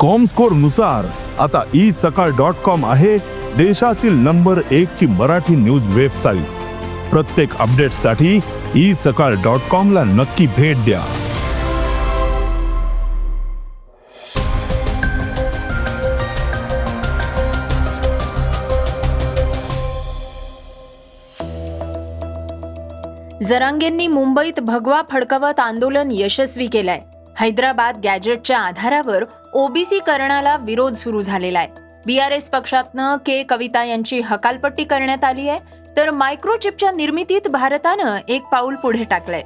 कॉमस्कोरनुसार आता E Sakal dot com आहे देशातील नंबर एक ची मराठी न्यूज वेबसाईट प्रत्येक अपडेटसाठी ई सकाळ डॉट कॉम ला नक्की भेट द्या. जरांगेंनी मुंबईत भगवा फडकवत आंदोलन यशस्वी केलंय. हैदराबाद गॅजेटच्या आधारावर ओबीसी करणाला विरोध सुरू झालेला आहे. बी आर एस पक्षातनं के. कविता यांची हकालपट्टी करण्यात आली आहे. तर मायक्रोचिपच्या निर्मितीत भारतानं एक पाऊल पुढे टाकलंय.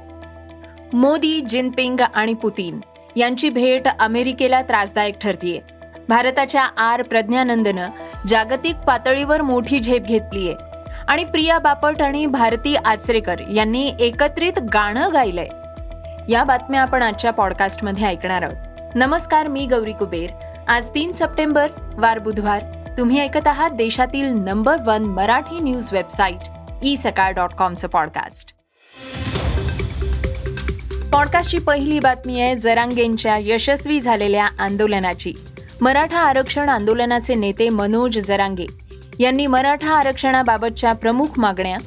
मोदी जिनपिंग आणि पुतीन यांची भेट अमेरिकेला त्रासदायक ठरतीये. भारताच्या आर. प्रज्ञानंदनं जागतिक पातळीवर मोठी झेप घेतलीये. आणि प्रिया बापट आणि भारती आचरेकर यांनी एकत्रित गाणं गायलंय. या बातम्या आपण आजच्या पॉडकास्टमध्ये ऐकणार आहोत. नमस्कार मी गौरी कुबेर. आज तीन सप्टेंबर वार बुधवार. तुम्ही ऐकत आहात देशातील number one Marathi news website E Sakal dot कॉमचं podcast पॉडकास्टची पहिली बातमी आहे जरांगेंच्या यशस्वी झालेल्या आंदोलनाची. मराठा आरक्षण आंदोलनाचे नेते मनोज जरांगे यांनी मराठा आरक्षणाबाबतच्या प्रमुख मागण्या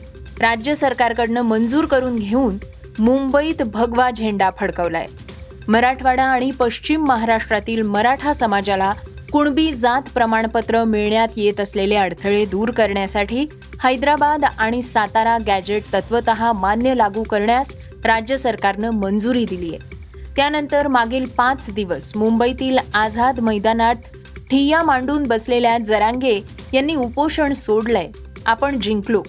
राज्य सरकारकडनं मंजूर करून घेऊन मुंबईत भगवा झेंडा फडकवलाय. मराठवाडा आणि पश्चिम महाराष्ट्रातील मराठा समाजाला कुणबी जात प्रमाणपत्र मिळण्यात येत असलेले अडथळे दूर करण्यासाठी हैदराबाद आणि सातारा गॅजेट तत्वत मान्य लागू करण्यास राज्य सरकारनं मंजुरी दिली आहे. त्यानंतर मागील पाच दिवस मुंबईतील आझाद मैदानात ठिय्या मांडून बसलेल्या जरांगे यांनी उपोषण सोडलंय. आपण जिंकलो.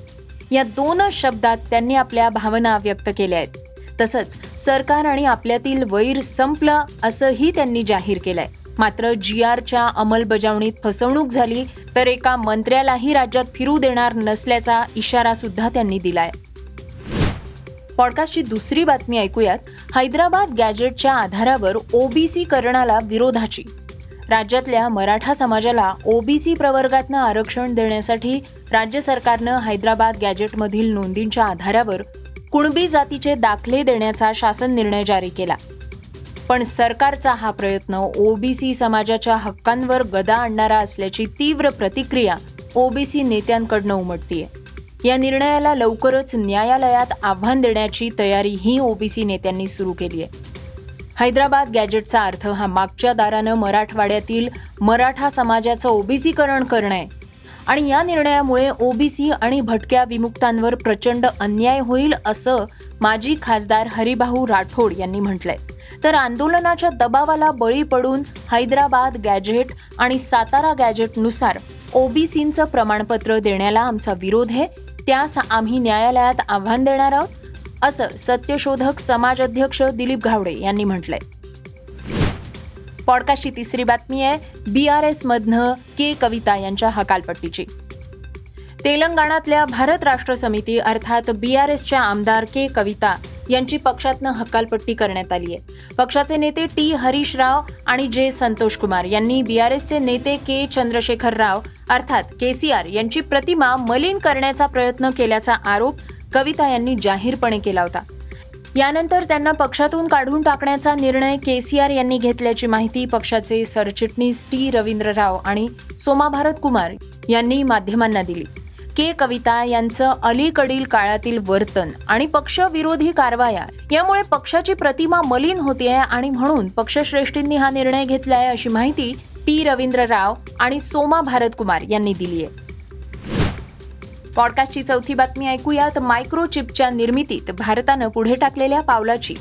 या दोन शब्दात त्यांनी आपल्या भावना व्यक्त केल्या आहेत. तसंच सरकार आणि आपल्यातील वैर संपलं असंही त्यांनी जाहीर केलंय. मात्र जी आरच्या अंमलबजावणीत फसवणूक झाली तर एका मंत्र्यालाही राज्यात फिरू देणार नसल्याचा इशारा सुद्धा त्यांनी दिलाय. पॉडकास्टची दुसरी बातमी ऐकूयात. हैदराबाद गॅजेटच्या आधारावर ओबीसी करणाला विरोधाची. राज्यातल्या मराठा समाजाला ओबीसी प्रवर्गातनं आरक्षण देण्यासाठी राज्य सरकारनं हैदराबाद गॅजेटमधील नोंदींच्या आधारावर कुणबी जातीचे दाखले देण्याचा शासन निर्णय जारी केला. पण सरकारचा हा प्रयत्न ओबीसी समाजाच्या हक्कांवर गदा आणणारा असल्याची तीव्र प्रतिक्रिया ओबीसी नेत्यांकडनं उमटतीये. या निर्णयाला लवकरच न्यायालयात आव्हान देण्याची तयारी ही ओबीसी नेत्यांनी सुरू केली आहे हैदराबाद गॅजेटचा अर्थ हा मागच्या दारानं मराठवाड्यातील मराठा समाजाचं ओबीसीकरण करणं आहे. आणि या निर्णयामुळे ओबीसी आणि भटक्या विमुक्तांवर प्रचंड अन्याय होईल असं माजी खासदार हरिभाऊ राठोड यांनी म्हटलंय. तर आंदोलनाच्या दबावाला बळी पडून हैदराबाद गॅजेट आणि सातारा गॅजेटनुसार ओबीसींचं प्रमाणपत्र देण्याला आमचा विरोध आहे. त्यास आम्ही न्यायालयात आव्हान देणार आहोत असं सत्यशोधक समाज अध्यक्ष दिलीप घावडे यांनी म्हटलंय. पॉडकास्टची तिसरी बातमी आहे बी आर एस मधनं के. कविता यांच्या हकालपट्टीची. तेलंगणातल्या भारत राष्ट्र समिती अर्थात बी आर एसच्या आमदार के. कविता यांची पक्षातनं हकालपट्टी करण्यात आली आहे. पक्षाचे नेते टी. हरीश राव आणि जे. संतोष कुमार यांनी बी आर एसचे नेते के. चंद्रशेखर राव अर्थात आर यांची प्रतिमा मलिन करण्याचा प्रयत्न केल्याचा आरोप कविता यांनी जाहीरपणे केला होता. यानंतर त्यांना पक्षातून काढून टाकण्याचा निर्णय केसीआर यांनी घेतल्याची माहिती पक्षाचे सरचिटणीस टी रवींद्र राव आणि सोमा भारत कुमार यांनी माध्यमांना दिली. के कविता यांचं अलीकडील काळातील वर्तन आणि पक्षविरोधी कारवाया यामुळे पक्षाची प्रतिमा मलिन होतीये आणि म्हणून पक्षश्रेष्ठींनी हा निर्णय घेतलाय अशी माहिती टी रवींद्र राव आणि सोमा भारत कुमार यांनी दिली आहे पॉडकास्टची चौथी बातमी ऐकूयात. मायक्रोचिपच्या निर्मितीत भारतानं पुढे टाकलेल्या पावलाची.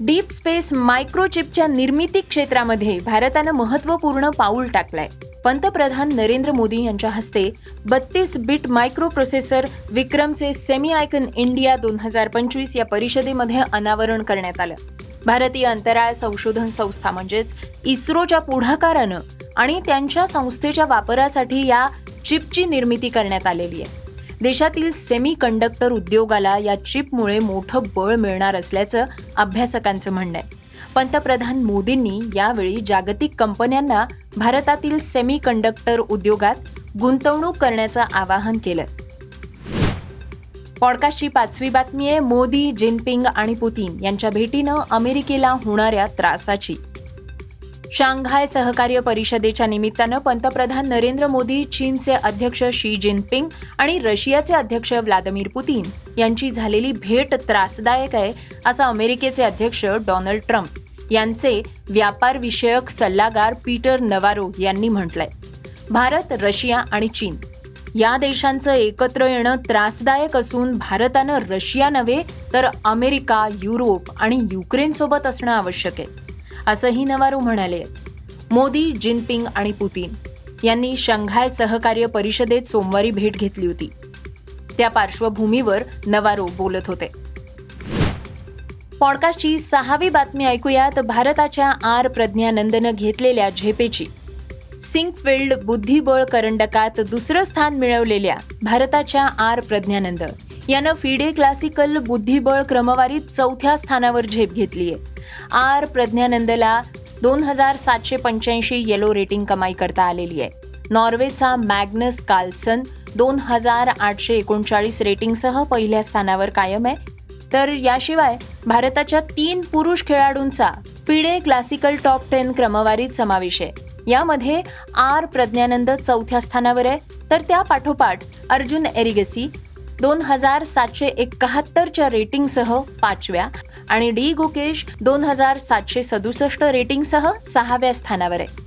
डीप स्पेस मायक्रोचिपच्या निर्मिती क्षेत्रामध्ये भारतानं महत्त्वपूर्ण पाऊल टाकलंय. पंतप्रधान नरेंद्र मोदी यांच्या हस्ते बत्तीस बिट मायक्रो प्रोसेसर विक्रमचे सेमी आयकन इंडिया दोन हजार पंचवीस या परिषदेमध्ये अनावरण करण्यात आलं. भारतीय अंतराळ संशोधन संस्था म्हणजेच इस्रोच्या पुढाकारानं आणि त्यांच्या संस्थेच्या वापरासाठी या चिपची निर्मिती करण्यात आलेली आहे. देशातील सेमी कंडक्टर उद्योगाला या चिपमुळे मोठं बळ मिळणार असल्याचं अभ्यासकांचं म्हणणं आहे. पंतप्रधान मोदींनी यावेळी जागतिक कंपन्यांना भारतातील सेमी कंडक्टर उद्योगात गुंतवणूक करण्याचं आवाहन केलं. पॉडकास्टची पाचवी बातमी आहे मोदी जिनपिंग आणि पुतीन यांच्या भेटीनं अमेरिकेला होणाऱ्या त्रासाची. शांघाय सहकार्य परिषदेच्या निमित्तानं पंतप्रधान नरेंद्र मोदी चीनचे अध्यक्ष शी जिनपिंग आणि रशियाचे अध्यक्ष व्लादिमीर पुतीन यांची झालेली भेट त्रासदायक आहे असं अमेरिकेचे अध्यक्ष डोनाल्ड ट्रम्प यांचे व्यापारविषयक सल्लागार पीटर नवारो यांनी म्हटलंय. भारत रशिया आणि चीन या देशांचं एकत्र येणं त्रासदायक असून भारतानं रशिया नव्हे तर अमेरिका युरोप आणि युक्रेनसोबत असणं आवश्यक आहे. असंही नवारो म्हणाले. मोदी जिनपिंग आणि पुतीन यांनी शंघाय सहकार्य परिषदेत सोमवारी भेट घेतली होती. त्या पार्श्वभूमीवर नवारो बोलत होते. पॉडकास्टची सहावी बातमी ऐकूयात. भारताच्या आर प्रज्ञानंदनं घेतलेल्या झेपेची. सिंकफिल्ड बुद्धिबळ करंडकात दुसरं स्थान मिळवलेल्या भारताच्या आर प्रज्ञानंद. यानं फिडे क्लासिकल बुद्धिबळ क्रमवारीत चौथ्या स्थानावर झेप घेतली आहे आर प्रज्ञानंदला दोन हजार सातशे पंच्याऐंशी येलो रेटिंग कमाई करता आलेली आहे. नॉर्वेचा मॅग्नस कार्लसन दोन हजार आठशे एकोणचाळीस रेटिंगसह पहिल्या स्थानावर कायम आहे. तर याशिवाय भारताच्या तीन पुरुष खेळाडूंचा फिडे क्लासिकल टॉप टेन क्रमवारीत समावेश आहे. यामध्ये आर प्रज्ञानंद चौथ्या स्थानावर आहे. तर त्या पाठोपाठ अर्जुन एरिगसी दोन हजार सातशे एकाहत्तरच्या रेटिंगसह पाचव्या आणि डी गुकेश दोन हजार सातशे सदुसष्ट रेटिंगसह सहाव्या स्थानावर आहे.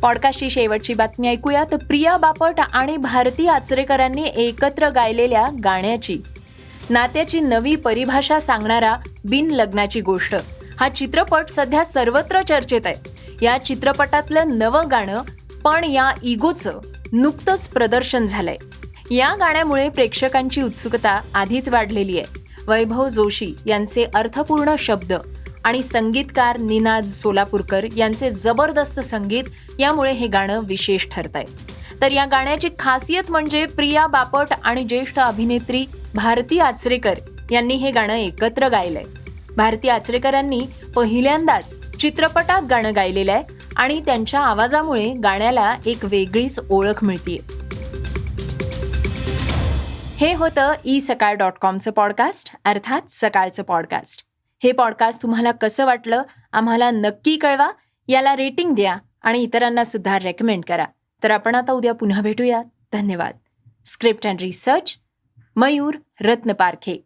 पॉडकास्टची शेवटची बातमी ऐकूयात. प्रिया बापट आणि भारती आचरेकरांनी एकत्र गायलेल्या गाण्याची. नात्याची नवी परिभाषा सांगणारा बिन लग्नाची गोष्ट. हा चित्रपट सध्या सर्वत्र चर्चेत आहे. या चित्रपटातलं नवं गाणं पण या इगोचं नुकतंच प्रदर्शन झालंय. या गाण्यामुळे प्रेक्षकांची उत्सुकता आधीच वाढलेली आहे. वैभव जोशी यांचे अर्थपूर्ण शब्द आणि संगीतकार निनाद सोलापूरकर यांचे जबरदस्त संगीत यामुळे हे गाणं विशेष ठरत आहे तर या गाण्याची खासियत म्हणजे प्रिया बापट आणि ज्येष्ठ अभिनेत्री भारती आचरेकर यांनी हे गाणं एकत्र गायलंय. भारती आचरेकरांनी पहिल्यांदाच चित्रपटात गाणं गायलेलं आहे आणि त्यांच्या आवाजामुळे गाण्याला एक वेगळीच ओळख मिळतीये. हे होतं ई सकाळ डॉट कॉमचं पॉडकास्ट अर्थात सकाळचं पॉडकास्ट. हे पॉडकास्ट तुम्हाला कसं वाटलं आम्हाला नक्की कळवा याला रेटिंग द्या आणि इतरांना सुद्धा रेकमेंड करा. तर आपण आता उद्या पुन्हा भेटूया. धन्यवाद. Script and research Mayur Ratnaparkhe.